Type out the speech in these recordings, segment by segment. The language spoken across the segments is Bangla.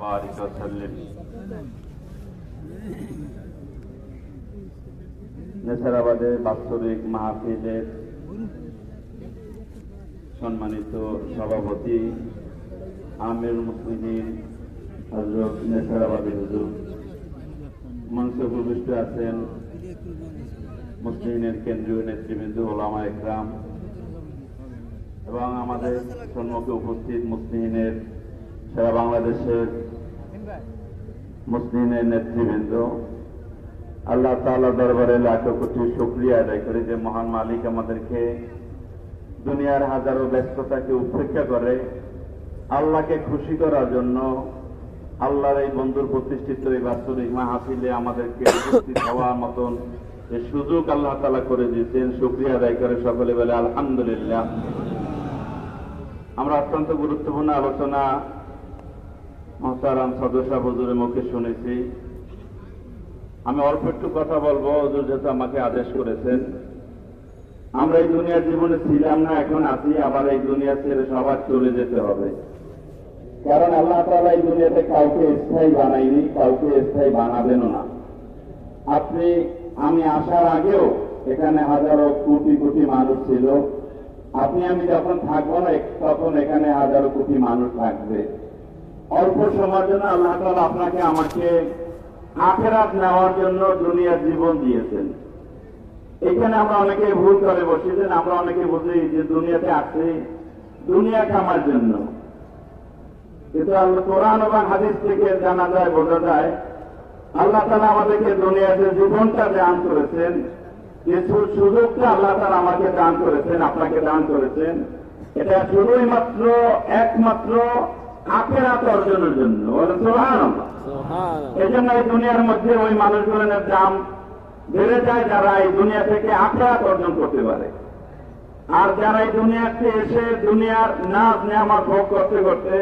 وبارك وسلم নেসারাবাদের বাৎসরিক মাহফিলের সম্মানিত সভাপতি আমির মুসলিম হজরত নেসারাবাদী হুজুর মঞ্চে উপবিষ্ট আছেন মুসলিমের কেন্দ্রীয় নেতৃবৃন্দ ওলামা একরাম এবং আমাদের সম্মুখে উপস্থিত মুসলিমের সারা বাংলাদেশের মুসলিমের নেতৃবৃন্দ, আল্লাহ তাআলা দরবারে লাখ কোটি শুক্রিয়া আদায় করি যে মহান মালিক আমাদেরকে দুনিয়ার হাজারো ব্যস্ততাকে উপেক্ষা করে আল্লাহকে খুশি করার জন্য আল্লাহর এই বন্ধুর প্রতিষ্ঠিত এই বাৎসরিক মাহফিলে আমাদেরকে উপস্থিত হওয়ার মতন এই সুযোগ আল্লাহ তালা করে দিয়েছেন। শুক্রিয়া আদায় করে সকলে বলে আলহামদুলিল্লাহ। আমরা অত্যন্ত গুরুত্বপূর্ণ আলোচনা মহতারাম সদস্য হুজুরের মুখে শুনেছি। আমি অল্প একটু কথা বলব, হুজুর যেহেতু আমাকে আদেশ করেছেন। আমরা এই দুনিয়ার জীবনে ছিলাম না, এখন আছি, আবার এই দুনিয়া ছেড়ে সবার চলে যেতে হবে। কারণ আল্লাহ তাআলা এই দুনিয়াতে কাউকে স্থায়ী বানাইনি কাউকে স্থায়ী বানাবেনও না। আপনি, আমি আসার আগেও এখানে হাজারো কোটি কোটি মানুষ ছিল। আপনি, আমি যখন থাকব না, তখন এখানে হাজারো কোটি মানুষ থাকবে। অল্প সময়ের জন্য আল্লাহ তাআলা আপনাকে আমাকে আখেরাত নেওয়ার জন্য দুনিয়ার জীবন দিয়েছেন। এখানে আমরা অনেকে ভুল করে বসেছেন, আমরা অনেকে বুঝি যে দুনিয়াতে আসছি দুনিয়া কামার জন্য। কিন্তু কোরআন এবং হাদিস থেকে জানা যায়, বোঝা যায়, আল্লাহ তালা আমাদেরকে দুনিয়াতে জীবনটা দান করেছেন, যে সুযোগটা আল্লাহ তালা আমাকে দান করেছেন, আপনাকে দান করেছেন, এটা শুধুই মাত্র, একমাত্র আখেরাত অর্জনের জন্য। সুবহানাল্লাহ। এই দুনিয়ার মধ্যে ওই মানুষগুলোর দাম বেড়ে যায় যারা এই দুনিয়া থেকে আখেরাত অর্জন করতে পারে। আর যারা এই দুনিয়াতে এসে দুনিয়ার নাচ নেয়ামত ভোগ করতে করতে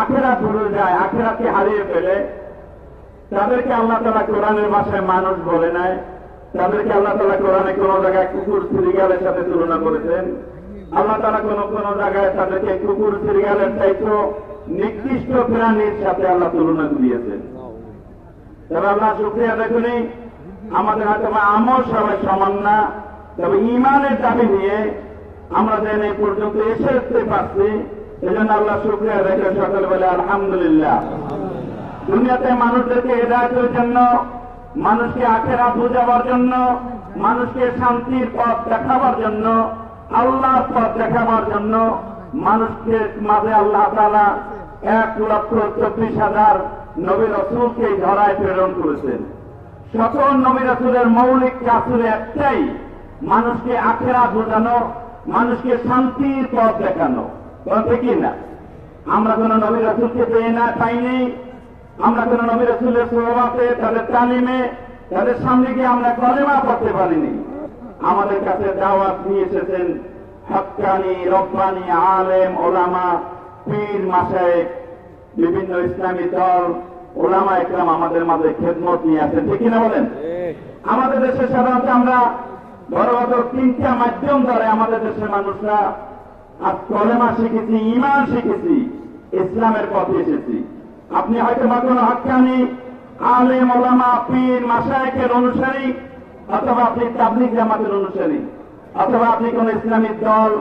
আখেরা ভুলে যায় আখেরাকে হারিয়ে ফেলে তাদেরকে আল্লাহ তালা কোরআনের ভাষায় মানুষ বলে নেয় তাদেরকে আল্লাহ তালা কোরআনে কোন জায়গায় কুকুর সিরিগালের সাথে তুলনা করেছেন। আল্লাহ তারা কোন কোন জায়গায় তাদেরকে কুকুর সিরিগালের চাইতো নির্দিষ্ট প্রাণীর সাথে আল্লাহ তুলনা দিয়েছেন তবে আল্লাহ শুক্রিয়া দেখুনি আমাদের হয়তো আমল সবাই সমান না, তবে ইমানের দাবি নিয়ে আমরা যেন এই পর্যন্ত এসে আসতে পারছি জন্য আল্লাহ শুক্রিয়া রেখে সকালে বলে আলহামদুলিল্লাহ। দুনিয়াতে মানুষদেরকে হেদায়তের জন্য, মানুষকে আখেরা বোঝাবার জন্য, মানুষকে শান্তির পথ দেখাবার জন্য আল্লাহর পথ দেখাবার জন্য মানুষকে মাঝে আল্লাহ তালা এক লক্ষ চব্বিশ হাজার নবী রসুলকে ধরায় প্রেরণ করেছেন। সকল নবী রসুলের মৌলিক কাজুর একটাই মানুষকে আখেরা বোঝানো, মানুষকে শান্তির পথ দেখানো। কি না? আমরা কোন নবী রসুলকে পেয়ে না পাইনি আমরা কোন নবী রসুলের সোহবাতে তাদের তালিমে, তাদের সামনে গিয়ে আমরা কলেমা পড়তে পারিনি। আমাদের কাছে দাওয়াত নিয়ে এসেছেন হকানি রব্বানি আলেম ওলামা পীর মাসায়েক বিভিন্ন ইসলামী দল ওলামা একরাম আমাদের মাঝে খেদমত নিয়ে আসেন ঠিক কিনা বলেন? আমাদের দেশে সাধারণত আমরা বড় তিনটা মাধ্যম ধরে আমাদের দেশের মানুষরা আর কলেমা শিখেছি ইমান শিখেছি ইসলামের পথে এসেছি। আপনি হয়তো বা কোনো হকানি আলেম ওলামা পীর মাসায়কের অনুসারী অথবা আপনি তাবলিক জামাতের অনুসারী অথবা আপনি কোন ইসলামী দল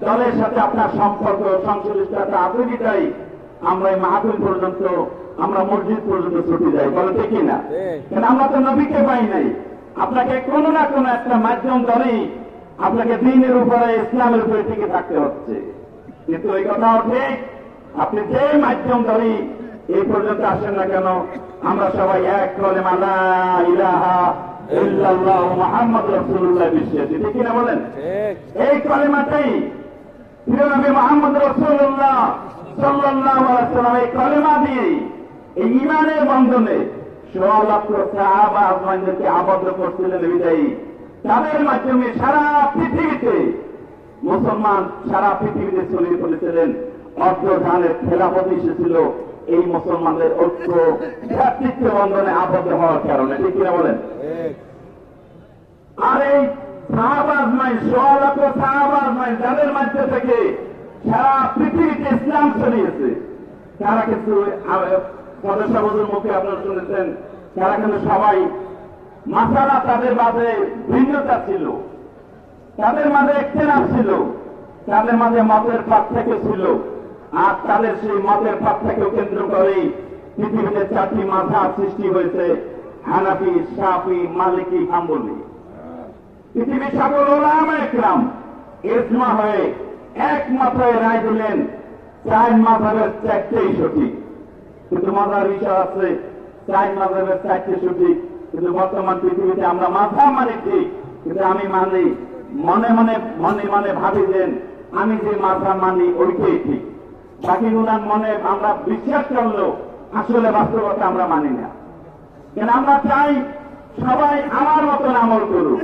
দলের সাথে আপনার সম্পর্ক সংশ্লিষ্টতা আছে বিটাই আমরা এই মাহফিল পর্যন্ত আমরা মসজিদ পর্যন্ত ছুটে যাই বলেন ঠিক না কেন আমরা তো নবীকে পাই নাই। আপনাকে কোনো না কোনো একটা মাধ্যম ধরেই আপনাকে দিনের উপরে ইসলামের উপরে টিকে থাকতে হচ্ছে। কিন্তু এই কথাও ঠিক। আপনি যে মাধ্যম ধরেই এই পর্যন্ত আসেন না কেন আমরা সবাই এক করে মালা ইলাহা ইল্লাল্লাহ মুহাম্মদ রাসূলুল্লাহ বিশ্বাসী ঠিক না বলেন? এই কলেমাটাই প্রিয় নবী মোহাম্মদ রসুল্লাহ সাল্লাহ সাল্লাম এই কলেমা দিয়ে এই ইমানের বন্ধনে সোয়া লক্ষ সাহাবা আজমানদেরকে আবদ্ধ করছিলেন বিদায়ী। তাদের মাধ্যমে সারা পৃথিবীতে মুসলমান সারা পৃথিবীতে ছড়িয়ে পড়েছিলেন। অর্ধধানের খেলাপতি এসেছিল। এই মুসলমানদের ঐক্য ভ্রাতৃত্ব বন্ধনে আবদ্ধ হওয়ার কারণে, ঠিক কিনা বলেন? আর এই সাহাবাজ নাই সোয়া লক্ষ সাহাবাজ নাই যাদের মধ্যে থেকে সারা পৃথিবীতে ইসলাম ছড়িয়েছে। তারা কিন্তু সদস্যবধুর মুখে আপনারা শুনেছেন, তারা কিন্তু সবাই মাসালা তাদের মাঝে ভিন্নতা ছিল। তাদের মাঝে একটেনাপ ছিল, তাদের মাঝে মতের পার্থক্য ছিল। আর তাদের সেই মতের পার্থক্য কেন্দ্র করেই পৃথিবীতে চারটি মাথা সৃষ্টি হয়েছে, হানাফি, সাফি, মালিকি, হাম্বলি। পৃথিবীর সকল ওলাম একরাম ইসমা হয়ে এক মাথায় রায় দিলেন, চার মাথাবের চারটেই সঠিক। কিন্তু মাথার বিষয় আছে, চার মাথাবের চারটে সঠিক। কিন্তু বর্তমান পৃথিবীতে আমরা মাথা মানি ঠিক, কিন্তু আমি মানি, মনে মনে মনে মনে ভাবি যে আমি যে মাথা মানি, ওইটাই ঠিক। বাকিগুলার মনে আমরা বিশ্বাস করলেও আসলে বাস্তবতা আমরা মানি না। কেন আমরা চাই সবাই আমার মতন আমল করুক।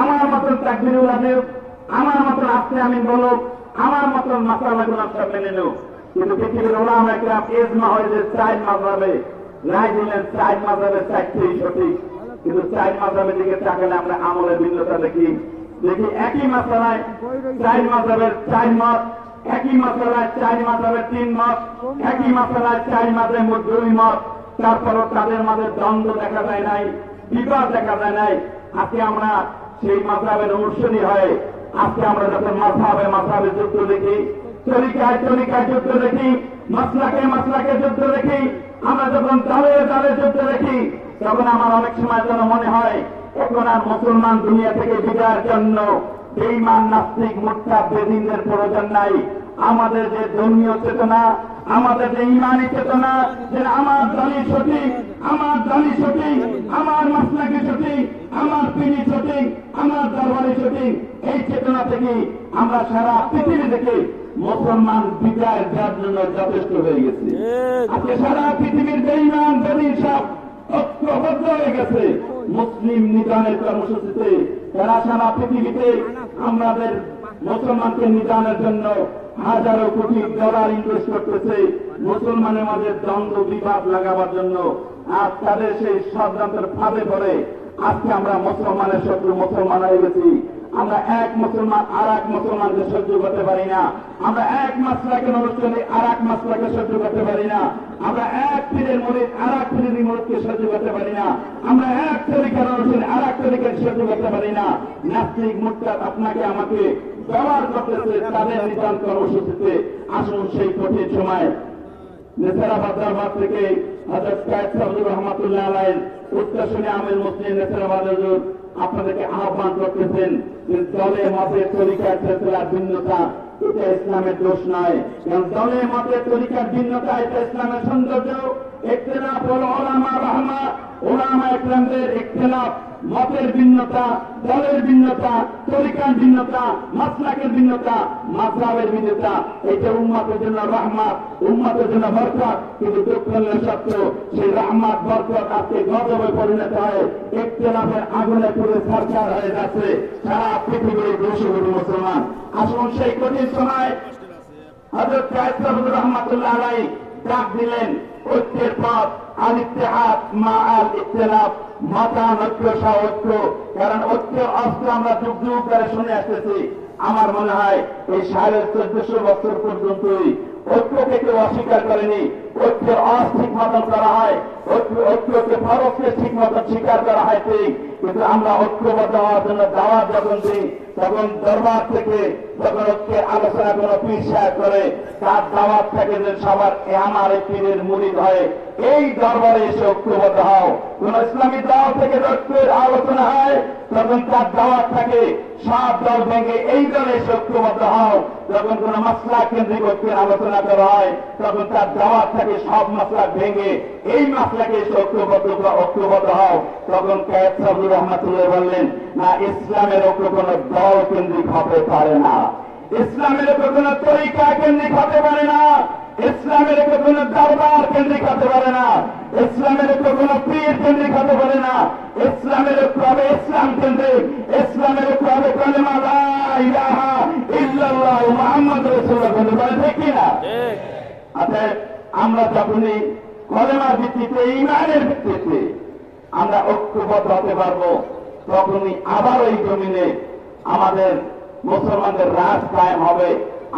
আমার মতন চাকরি উড়াবে আমার মতন আসতে আমি বলো আমার মতন মাসালা গুলাম সব মেনে নেব কিন্তু পৃথিবীর ওলাম একটা এজমা হয়ে যে চাই মাসাবে রায় দিলেন চাই মাসাবে চারটেই সঠিক। কিন্তু চাই মাসাবের দিকে তাকালে আমরা আমলের ভিন্নতা দেখি। দেখি একই মাসালায় চাই মাসাবের চার মত একই মশলায় চার মাসাবের তিন মত একই মশলায় চার মাসের দুই মত তারপরও তাদের মাঝে দ্বন্দ্ব দেখা যায় নাই, বিবাদ দেখা যায় নাই। আজকে আমরা সেই মাসাবের অনুসরী হয়ে, আজকে আমরা যখন মাসাবে মাসাবে যুদ্ধ দেখি। তরিকায় তরিকায় যুদ্ধ দেখি মাসলাকে মাসলাকে যুদ্ধ দেখি। আমরা যখন দলে দলে যুদ্ধ দেখি, তখন আমার অনেক সময় যেন মনে হয়, এখন আর মুসলমান দুনিয়া থেকে বিদায়ের জন্য বেইমান নাস্তিক মোট্টা বেদিনদের প্রয়োজন নাই। আমাদের যে ধর্মীয় চেতনা আমাদের যে ইমানি চেতনা যে আমার দলই সঠিক আমার দলই সঠিক আমার মাসলাকে সঠিক আমার পিড়ি সঠিক আমার দরবারে সঠিক এই চেতনা থেকে আমরা সারা পৃথিবী থেকে মুসলমান বিদায় দেওয়ার জন্য যথেষ্ট হয়ে গেছে। আজকে সারা পৃথিবীর বেইমান বেদিন সব ঐক্যবদ্ধ হয়ে গেছে। মুসলিম নিদানের কর্মসূচিতে তারা সারা পৃথিবীতে আমাদের মুসলমানকে নিদানের জন্য হাজারো কোটি ডলার ইনভেস্ট করতেছে। মুসলমানের মাঝে দ্বন্দ্ব, বিবাদ লাগাবার জন্য। আর তাদের সেই ষড়যন্ত্রের ফাঁদে পড়ে। আজকে আমরা মুসলমানের শত্রু, মুসলমান হয়ে গেছি। আমরা এক মুসলমান আর এক মুসলমানকে সহ্য করতে পারি না। আমরা এক মাসলাকে অনুষ্ঠানে আর এক মাসলাকে সহ্য করতে পারি না। আমরা এক পীরের মরিদ আর এক পীরের মরিদকে সহ্য করতে পারি না। আমরা এক তরিকার অনুষ্ঠানে আর এক তরিকার সহ্য করতে পারি না। নাস্তিক মুক্তার আপনাকে আমাকে ব্যবহার করতেছে, তাদের নিদান কর্মসূচিতে আসুন সেই কঠিন সময়। নেসারাবাদ দরবার থেকে হজরত কায়েদ সাবজুর রহমতুল্লাহ আলাই উত্তর শুনে আমির মুসলিম নেসারাবাদ হুজুর আপনাদেরকে আহ্বান করতেছেন যে দলে মতে তরিকার ফেসলার ভিন্নতা, এটা ইসলামের দোষ নয়। কারণ দলে মতে তরিকার ভিন্নতা, এটা ইসলামের সৌন্দর্য। মতের ভিন্নতা, দলের ভিন্নতা, তরিকার ভিন্নতা, মাসলাকের ভিন্নতা মাসলাবের ভিন্নতা। এটা উম্মাতের জন্য রহমাত, উম্মাতের জন্য বরকত, কিন্তু দুঃখ সত্য, সেই রহমাত, বরকত আজকে গজবে পরিণত হয়। একতলাফের আগুনে পুরো সরকার হয়ে যাচ্ছে, সারা পৃথিবীর দুশো কোটি মুসলমান। আসুন সেই কঠিন সময় হজরত রহমাতুল্লাহ আলাই ডাক দিলেন ঐক্যের পথ আল ইতিহাস মা আল ইত্তেলাফ মাতা নৈক্য সহ ঐক্য কারণ ঐক্যের অস্ত্র আমরা যুগ যুগ করে শুনে আসতেছি। আমার মনে হয় এই সাড়ে চোদ্দশো বছর পর্যন্তই ঐক্যকে কেউ অস্বীকার করেনি। ঐক্যের অস ঠিক মতন করা হয়। ঐক্য ঐক্যকে ফরজকে ঠিক মতন স্বীকার করা হয়, ঠিক। কিন্তু আমরা ঐক্যবদ্ধ হওয়ার জন্য দাওয়াত যখন দিই, তখন দরবার থেকে যখন ঐক্যে আলোচনা কোনো পীর সাহেব করে, তার দাওয়াত থাকে যে সবার আমার এই পীরের মুরিদ হয়, এই দরবারে এসে ঐক্যবদ্ধ হও। কোন ইসলামী দল থেকে ঐক্যের আলোচনা হয়, তখন তার দাওয়াত থাকে, সব দল ভেঙে এই দলে এসে ঐক্যবদ্ধ হও। যখন কোন মাসলা কেন্দ্রিক ঐক্যের আলোচনা করা হয়, তখন তার দাওয়াত থাকে সব মাসলা ভেঙে এই মাসলাকে ঐক্যবদ্ধ ঐক্যবদ্ধ হও। তখন কায়েদ সাবুর রহমাতুল্লাহ বললেন না ইসলামের ঐক্য কোন দল কেন্দ্রিক হতে পারে না। ইসলামের ঐক্য কোন তরিকা কেন্দ্রিক হতে পারে না। ইসলামের ঐক্য কোন দরবার কেন্দ্রিক হতে পারে না। ইসলামের ঐক্য কোন পীর কেন্দ্রিক হতে পারে না। ইসলামের ঐক্য হবে ইসলাম কেন্দ্রিক। ইসলামের ঐক্য হবে কলেমা ইল্লাল্লাহ মুহাম্মদ রাসূলুল্লাহ বলে ঠিক কি না? অতএব আমরা যখনই কলেমার ভিত্তিতে, ইমানের ভিত্তিতে আমরা ঐক্যবদ্ধ হতে পারব, তখনই আবার ওই জমিনে আমাদের মুসলমানদের রাজ কায়েম হবে।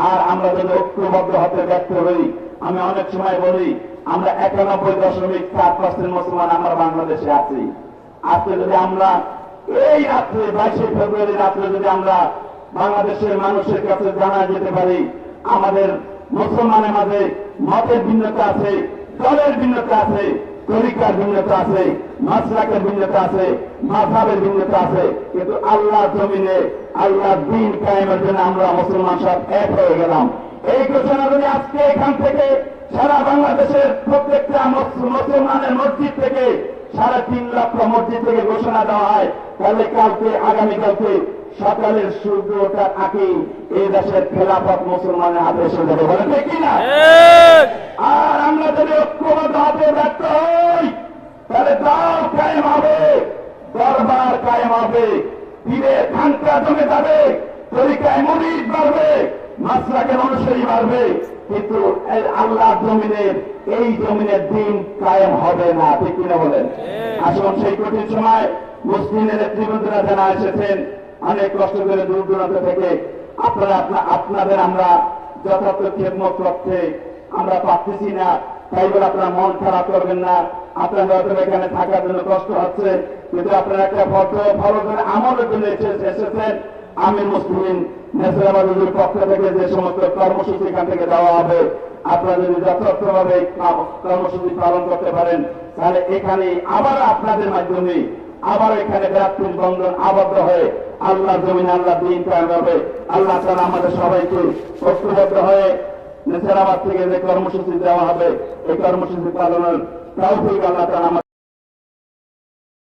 আর আমরা যদি ঐক্যবদ্ধ হতে ব্যর্থ হই, আমি অনেক সময় বলি, আমরা একানব্বই দশমিক চার পার্সেন্ট মুসলমান আমরা বাংলাদেশে আছি। আজকে যদি আমরা এই রাত্রে, বাইশে ফেব্রুয়ারি রাত্রে যদি আমরা বাংলাদেশের মানুষের কাছে জানা যেতে পারি, আমাদের মুসলমানের মাঝে মতের ভিন্নতা আছে, দলের ভিন্নতা আছে, তরিকার ভিন্নতা আছে, মাসলাকের ভিন্নতা আছে মাথাবের ভিন্নতা আছে। কিন্তু আল্লাহ জমিনে আল্লাহ দিন কায়েমের জন্য আমরা মুসলমান সব এক হয়ে গেলাম। এই ঘোষণা যদি আজকে এখান থেকে সারা বাংলাদেশের প্রত্যেকটা মুসলমানের মসজিদ থেকে, সাড়ে তিন লক্ষ মসজিদ থেকে ঘোষণা দেওয়া হয়, তাহলে কালকে, আগামীকালকে সকালের সূর্য ওঠার আগেই এই দেশের খেলাফত মুসলমানের হাতে এসে যাবে বলে ঠিক কিনা? আর আমরা যদি ঐক্যবদ্ধ হাতে ব্যর্থ হই তাহলে দাও কায়েম হবে দরবার কায়েম হবে পীরে খানকা জমে যাবে তরিকায় মরিদ বাড়বে মাসরাকের অনুসারী বাড়বে কিন্তু আল্লাহ জমিনের এই জমিনের দিন কায়েম হবে না ঠিক কিনা বলেন? আসুন সেই কঠিন সময় মুসলিমের নেতৃবৃন্দরা যারা এসেছেন অনেক কষ্ট করে দূর দূরান্ত থেকে আপনারা আপনা- আপনাদের আমরা যথার্থ খেদমত করতে আমরা পাচ্ছি না। তাই বলে আপনারা মন খারাপ করবেন না। আপনারা হয়তো এখানে থাকার জন্য কষ্ট হচ্ছে। কিন্তু আপনারা একটা ফটো ফলো করে আমলের জন্য এসে- এসেছেন। আমির মুসলিম নেসরাবাদের পক্ষ থেকে যে সমস্ত কর্মসূচি এখান থেকে দেওয়া হবে, আপনারা যদি যথার্থভাবে কর্মসূচি পালন করতে পারেন, তাহলে এখানে আবার আপনাদের মাধ্যমে আবার এখানে ব্যাপ্তির বন্ধন আবদ্ধ হয়ে আল্লাহ জমিন আল্লাহ দিন কায়ম হবে। আল্লাহ তারা আমাদের সবাইকে ঐক্যবদ্ধ হয়ে নেসারাবাদ থেকে যে কর্মসূচি দেওয়া হবে, এই কর্মসূচি পালনের তাও আল্লাহ তারা